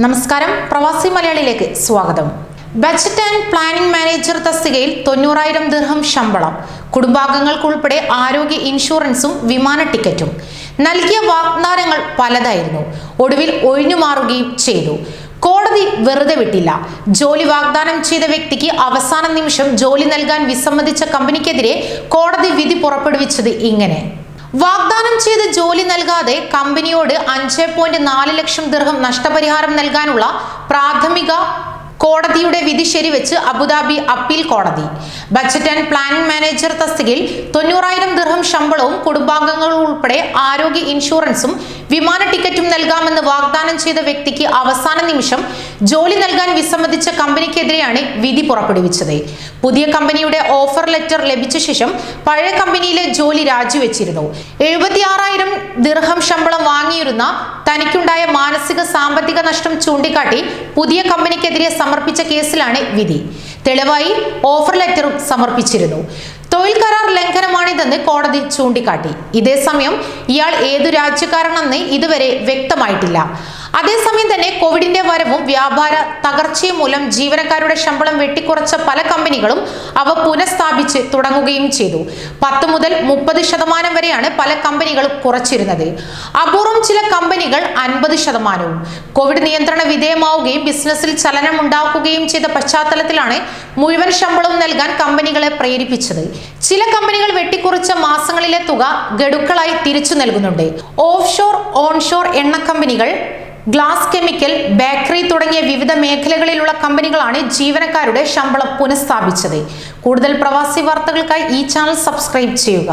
നമസ്കാരം. പ്രവാസി മലയാളിയിലേക്ക് സ്വാഗതം. ബജറ്റ് ആൻഡ് പ്ലാനിംഗ് മാനേജർ തസ്തികയിൽ തൊണ്ണൂറായിരം ദീർഘം ശമ്പളം. കുടുംബാംഗങ്ങൾക്കുൾപ്പെടെ ആരോഗ്യ ഇൻഷുറൻസും വിമാന ടിക്കറ്റും. നൽകിയ വാഗ്ദാനങ്ങൾ പലതായിരുന്നു. ഒടുവിൽ ഒഴിഞ്ഞുമാറുകയും ചെയ്തു. കോടതി വെറുതെ വിട്ടില്ല. ജോലി വാഗ്ദാനം ചെയ്ത വ്യക്തിക്ക് അവസാന നിമിഷം ജോലി നൽകാൻ വിസമ്മതിച്ച കമ്പനിക്കെതിരെ കോടതി വിധി പുറപ്പെടുവിച്ചത് ഇങ്ങനെ. വാഗ്ദാനം ചെയ്ത് ജോലി നൽകാതെ കമ്പനിയോട് അഞ്ച് പോയിന്റ് നാല് ലക്ഷം ദിർഹം നഷ്ടപരിഹാരം നൽകാനുള്ള പ്രാഥമിക കോടതിയുടെ വിധി ശരിവെച്ച് അബുദാബി അപ്പീൽ കോടതി. ബജറ്റ് ആൻഡ് പ്ലാനിംഗ് മാനേജർ തസ്തികയിൽ തൊണ്ണൂറായിരം ദിർഹം ശമ്പളവും കുടുംബാംഗങ്ങൾ ഉൾപ്പെടെ ആരോഗ്യ ഇൻഷുറൻസും വിമാന ടിക്കറ്റും നൽകാമെന്ന് വാഗ്ദാനം ചെയ്ത വ്യക്തിക്ക് അവസാന നിമിഷം ജോലി നൽകാൻ വിസമ്മതിച്ച കമ്പനിക്കെതിരെയാണ് വിധി പുറപ്പെടുവിച്ചത്. പുതിയ കമ്പനിയുടെ ഓഫർ ലെറ്റർ ലഭിച്ച ശേഷം പഴയ കമ്പനിയിലെ ജോലി രാജിവെച്ചിരുന്നു. എഴുപത്തിയാറായിരം ദീർഘം ശമ്പളം വാങ്ങിയിരുന്ന തനിക്കുണ്ടായ മാനസിക സാമ്പത്തിക നഷ്ടം ചൂണ്ടിക്കാട്ടി പുതിയ കമ്പനിക്കെതിരെ സമർപ്പിച്ച കേസിലാണ് വിധി. തെളിവായി ഓഫർ ലെറ്ററും സമർപ്പിച്ചിരുന്നു. തൊഴിൽ കരാർ ലംഘനമാണിതെന്ന് കോടതി ചൂണ്ടിക്കാട്ടി. ഇതേസമയം ഇയാൾ ഏതു രാജ്യക്കാരനെന്ന് ഇതുവരെ വ്യക്തമായിട്ടില്ല. അതേസമയം തന്നെ കോവിഡിന്റെ വരവും വ്യാപാര തകർച്ചയും മൂലം ജീവനക്കാരുടെ ശമ്പളം വെട്ടിക്കുറച്ച പല കമ്പനികളും അവ പുനഃസ്ഥാപിച്ച് തുടങ്ങുകയും ചെയ്തു. പത്ത് മുതൽ മുപ്പത് ശതമാനം വരെയാണ് പല കമ്പനികളും കുറച്ചിരുന്നത്. അപൂർവം ചില കമ്പനികൾ അൻപത് ശതമാനവും. കോവിഡ് നിയന്ത്രണ വിധേയമാവുകയും ബിസിനസ്സിൽ ചലനം ഉണ്ടാക്കുകയും ചെയ്ത പശ്ചാത്തലത്തിലാണ് മുഴുവൻ ശമ്പളവും നൽകാൻ കമ്പനികളെ പ്രേരിപ്പിച്ചത്. ചില കമ്പനികൾ വെട്ടിക്കുറച്ച മാസങ്ങളിലെ തുക ഗഡുക്കളായി തിരിച്ചു നൽകുന്നുണ്ട്. ഓഫ് ഷോർ ഓൺഷോർ എണ്ണ കമ്പനികൾ ഗ്ലാസ് കെമിക്കൽ ബേക്കറി തുടങ്ങിയ വിവിധ മേഖലകളിലുള്ള കമ്പനികളാണ് ജീവനക്കാരുടെ ശമ്പളം പുനഃസ്ഥാപിച്ചത്. കൂടുതൽ പ്രവാസി വാർത്തകൾക്കായി ഈ ചാനൽ സബ്സ്ക്രൈബ് ചെയ്യുക.